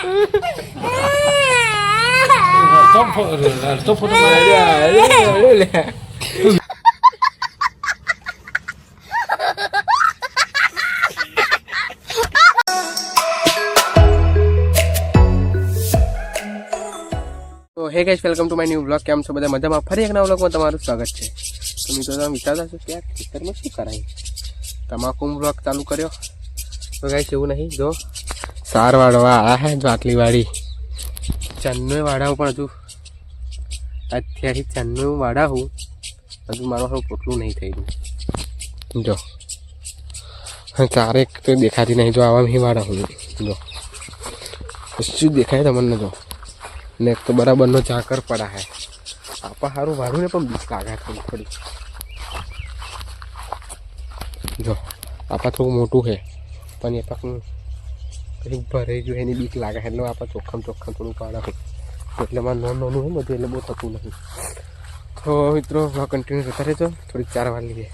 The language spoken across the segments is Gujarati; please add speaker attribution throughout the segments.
Speaker 1: તો
Speaker 2: hey guys welcome to my new blog કેમ છો બધા? મજામાં? ફરી એક નવા બ્લોગમાં તમારું સ્વાગત છે. તો મિત્રો, તમે વિચારતા છો કે આ ખેતરમાં શું કરાય? તમાકુ બ્લોગ ચાલુ કર્યો? તો ગાઈશ એવું નહીં. જો સાર વાળવા આ હે જો આટલી વાડી. ચન્નું વાડા પણ હજુ. અત્યારથી વાડા હું હજુ મારું હારું પોટલું નહીં થયેલું જો. ક્યારેક તો દેખાતી નહીં. જો આવા વાડા હું જો. શું દેખાય તમને જો? ને તો બરાબરનો ઝાકર પડા હે. આપા સારું વાળું ને પણ બીક લાગે થોડી થોડી. જો. આપા થોડું મોટું છે પણ એ પાક કંઈક રહી ગયું, એની બીક લાગે એટલે આપણે ચોખ્ખમ ચોખ્ખમ થોડું પાડા એટલે મારે નાનું નાનું હોય બધું, એટલે બહુ થતું નથી. તો મિત્રો કન્ટિન્યુ જતા રહેજો. થોડીક ચાર વાર લઈએ.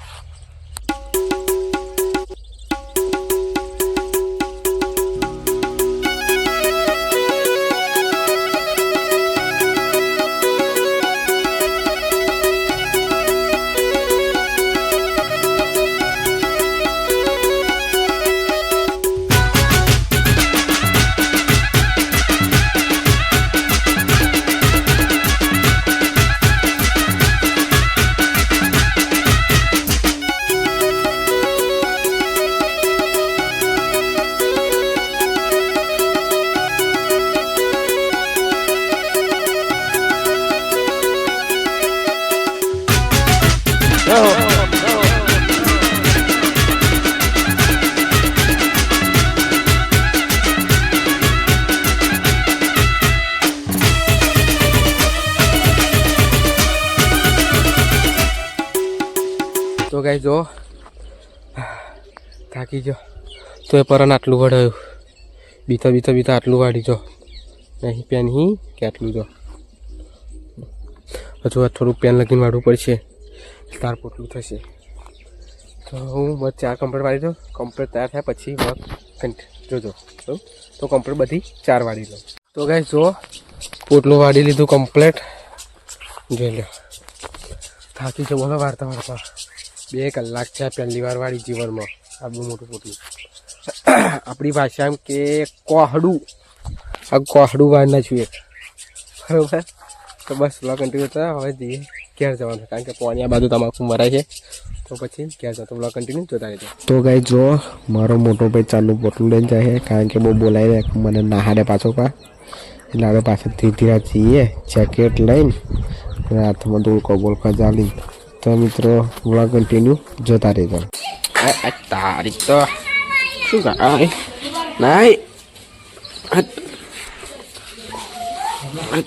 Speaker 2: તો ગાઈ જો, થાકી ગયો. તો એ પરન આટલું વડાયું બીતા બીતા બીતા આટલું વાળી જો. નહીં પેન હી, કે આટલું જો. હજુ આ થોડું પેન લગીને વાળવું પડશે. તાર પોટલું થશે. તો હું બસ ચાર કમ્પ્લેટ વાળી દઉં. કમ્પ્લેટ તૈયાર થાય પછી વર્ક જોજો. બરાબર? તો કમ્પ્લેટ બધી ચાર વાળી લઉં. તો ગાય જો પોટલું વાળી લીધું કમ્પ્લેટ. જોઈ લો થાકી છે બોલો વાર્તા વાર્તા બે કલાક છે પહેલી વાર વાળી જીવનમાં. આ બહુ મોટું પોટલું. આપણી ભાષામાં કે કોહડું. આ કોહડું વાર ના છું એક બરોબર? તો બસ લો કન્ટિન્યુ હવે જઈએ. ઘેર જવાનું કારણ કે પાણી આ બાજુ તમાકુ મરાય છે. તો પછી ઘેર જતો બ્લોગ કન્ટિન્યુ જોતા રહેજો.
Speaker 3: તો ગાઈ જો મારો મોટો ભાઈ ચાલુ પોટલું લઈને જાય છે કારણ કે બહુ બોલાવી રહ્યા મને નાહાડે પાછો પા. એટલે આપણે પાછળ ધીરે ધીરે જઈએ જેકેટ લઈને હાથમાં ધોળકો બોળકો ચાલી તો મિત્રો વ્લોગ કન્ટિન્યુ જોતા રહેજો.
Speaker 2: તારી તો શું કાય નાય
Speaker 4: Batak.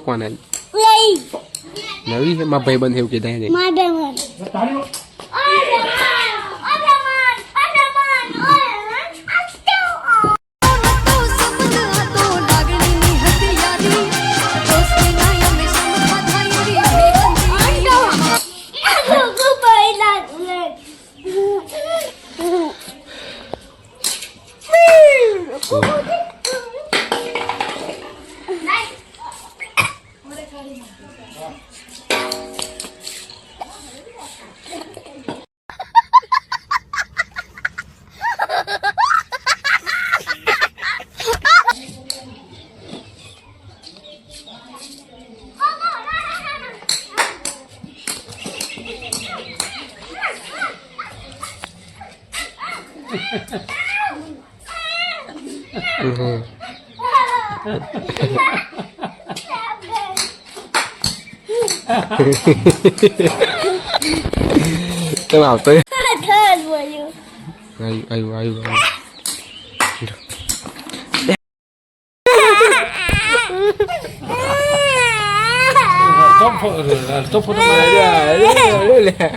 Speaker 2: કોણ આવી
Speaker 4: Lay.
Speaker 2: નવી છે? મારા ભાઈબંધ એવું કીધા એને
Speaker 5: Ôi. Ha ha
Speaker 2: ha. Cái bảo
Speaker 4: tới Ayu,
Speaker 2: ayu, ayu, ayu.
Speaker 1: Top photo, top photo mana dia? Dia dia.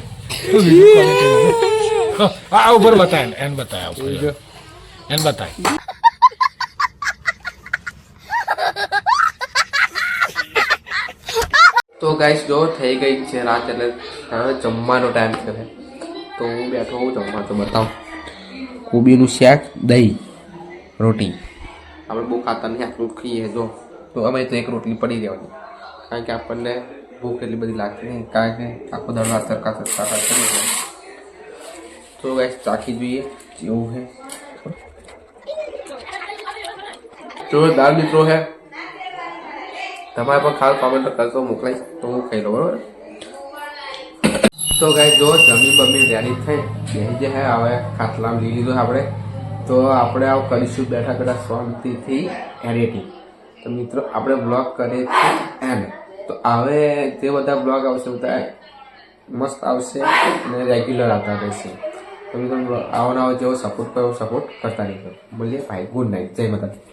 Speaker 1: आओ ऊपर बताएं एन बताएं एन बताएं
Speaker 2: તો ગાઈસ જો થઈ ગઈ છે રાત એટલે હવે જમવાનો ટાઈમ છે તો હું બેઠો હું જમવા તો બતાવું. કોબીનું શાક દહીં રોટી. આપણે બહુ ખાતા નહીં આટલું ખાઈએ જો. તો અમે તો એક રોટલી પડી રહેવાની. કારણ કે આપણને ભૂખ એટલી બધી લાગતી નહીં કારણ કે આખો દાડો આ સરકા સરકા કરીએ છીએ. તો ગાઈસ ચાખી જોઈએ જેવું છે. જોરદાર મિત્રો છે. તમારે પણ ખાવ કોમેન્ટ કરશો મોકલાઈશ તો હું ખાઈ લઉં, બરોબર? તો ગાઈ જો જમીન બમી રેડી થઈ બેસી જે હે, હવે ખાટલામાં લઈ લીધું આપણે. તો આપણે આવું કરીશું બેઠા બેઠા શાંતિથી એડિટિંગ તો મિત્રો, આપણે બ્લોગ કરીએ છીએ એમ તો હવે જે બધા બ્લોગ આવશે બધા મસ્ત આવશે અને રેગ્યુલર આવતા રહેશે તો મિત્રો, આવો આવે, જેવો સપોર્ટ કરો સપોર્ટ કરતા રહીશું. બોલીએ ભાઈ ગુડ નાઇટ જય માતાજી.